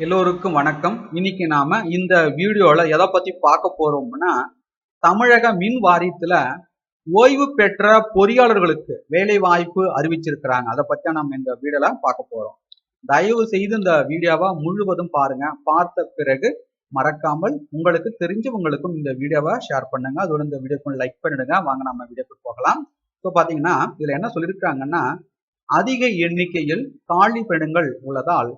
எல்லோருக்கும் வணக்கம். இன்னைக்கு நாம இந்த வீடியோல எதை பத்தி பார்க்க போறோம்னா தமிழக மின் வாரியத்துல ஓய்வு பெற்ற பொறியாளர்களுக்கு வேலை வாய்ப்பு அறிவிச்சிருக்கிறாங்க. அதை பத்தி நம்ம இந்த வீடியோல பார்க்க போறோம். தயவு செய்து இந்த வீடியோவை முழுவதும் பாருங்க. பார்த்த பிறகு மறக்காமல் உங்களுக்கு தெரிஞ்சவங்களுக்கும் இந்த வீடியோவை ஷேர் பண்ணுங்க. அதோட இந்த வீடியோக்கு லைக் பண்ணிடுங்க. வாங்க நம்ம வீடியோக்கு போகலாம். ஸோ பாத்தீங்கன்னா இதுல என்ன சொல்லியிருக்காங்கன்னா அதிக எண்ணிக்கையில் காலி பெண்கள் உள்ளதால்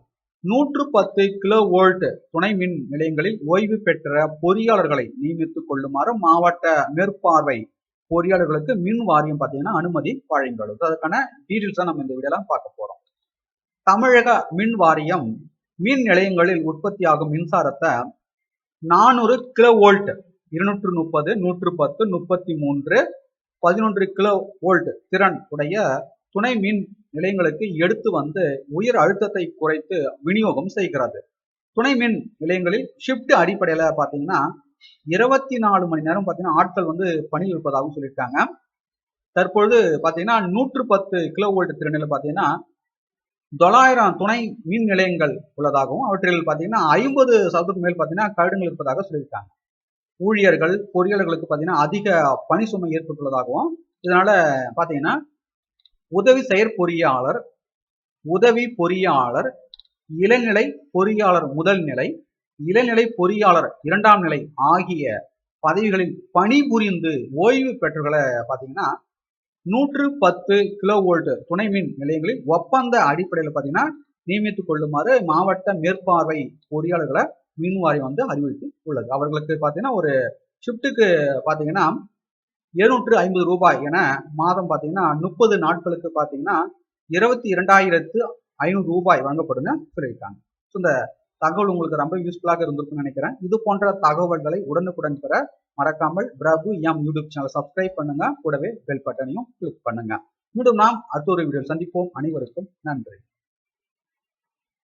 நூற்று பத்து கிலோ வோல்ட் துணை மின் நிலையங்களில் ஓய்வு பெற்ற பொறியாளர்களை நியமித்துக் கொள்ளுமாறு மாவட்ட மேற்பார்வை பொறியாளர்களுக்கு மின் வாரியம் பார்த்தீங்கன்னா அனுமதி வழங்கியுள்ளது. அதுக்கான டீட்டெயில்ஸ் தான் நம்ம இந்த வீடியோலாம் பார்க்க போறோம். தமிழக மின் வாரியம் மின் நிலையங்களில் உற்பத்தியாகும் மின்சாரத்தை நானூறு கிலோ வோல்ட் இருநூற்று முப்பது நூற்று பத்து முப்பத்தி மூன்று பதினொன்று கிலோ வோல்ட் திறன் உடைய துணை மின் நிலையங்களுக்கு எடுத்து வந்து உயர் அழுத்தத்தை குறைத்து விநியோகம் செய்கிறது. துணை மின் நிலையங்களில் ஷிஃப்ட் அடிப்படையில பாத்தீங்கன்னா இருபத்தி நாலு மணி நேரம் பாத்தீங்கன்னா ஆட்கள் வந்து பணியில் இருப்பதாகவும் சொல்லியிருக்காங்க. தற்பொழுது பாத்தீங்கன்னா நூற்று பத்து கிலோ வோல்ட் திறனில் பாத்தீங்கன்னா தொள்ளாயிரம் துணை மின் நிலையங்கள் உள்ளதாகவும் அவற்றில் பாத்தீங்கன்னா ஐம்பது சதவீதம் மேல் பாத்தீங்கன்னா கருடங்கள் இருப்பதாக சொல்லியிருக்காங்க. ஊழியர்கள் பொறியாளர்களுக்கு பாத்தீங்கன்னா அதிக பணி சுமை ஏற்பட்டுள்ளதாகவும் இதனால பாத்தீங்கன்னா உதவி செயற்பொறியாளர் உதவி பொறியாளர் இளநிலை பொறியாளர் முதல் நிலை இளநிலை பொறியாளர் இரண்டாம் நிலை ஆகிய பதவிகளில் பணிபுரிந்து ஓய்வு பெற்றவர்களை பார்த்தீங்கன்னா நூற்று பத்து கிலோ வோல்ட் துணை மின் நிலையங்களில் ஒப்பந்த அடிப்படையில் பார்த்தீங்கன்னா நியமித்துக் கொள்ளுமாறு மாவட்ட மேற்பார்வை பொறியாளர்களை மின் வாரியம் வந்து அறிவுறுத்தி உள்ளது அவர்களுக்கு பார்த்தீங்கன்னா ஒரு ஷிஃப்ட்டுக்கு பார்த்தீங்கன்னா இருநூற்று ஐம்பது ரூபாய் என மாதம் பார்த்தீங்கன்னா முப்பது நாட்களுக்கு பார்த்தீங்கன்னா இருபத்தி இரண்டாயிரத்து ஐநூறு ரூபாய் வழங்கப்படும்னு சொல்லியிருக்காங்க. ஸோ இந்த தகவல் உங்களுக்கு ரொம்ப யூஸ்ஃபுல்லாக இருந்திருக்கும்னு நினைக்கிறேன். இது போன்ற தகவல்களை உடனுக்குடன் பெற மறக்காமல் Prabhu M YouTube channel subscribe பண்ணுங்க. கூடவே பெல் பட்டனையும் கிளிக் பண்ணுங்க. மீண்டும் நாம் அடுத்த ஒரு வீடியோ சந்திப்போம். அனைவருக்கும் நன்றி.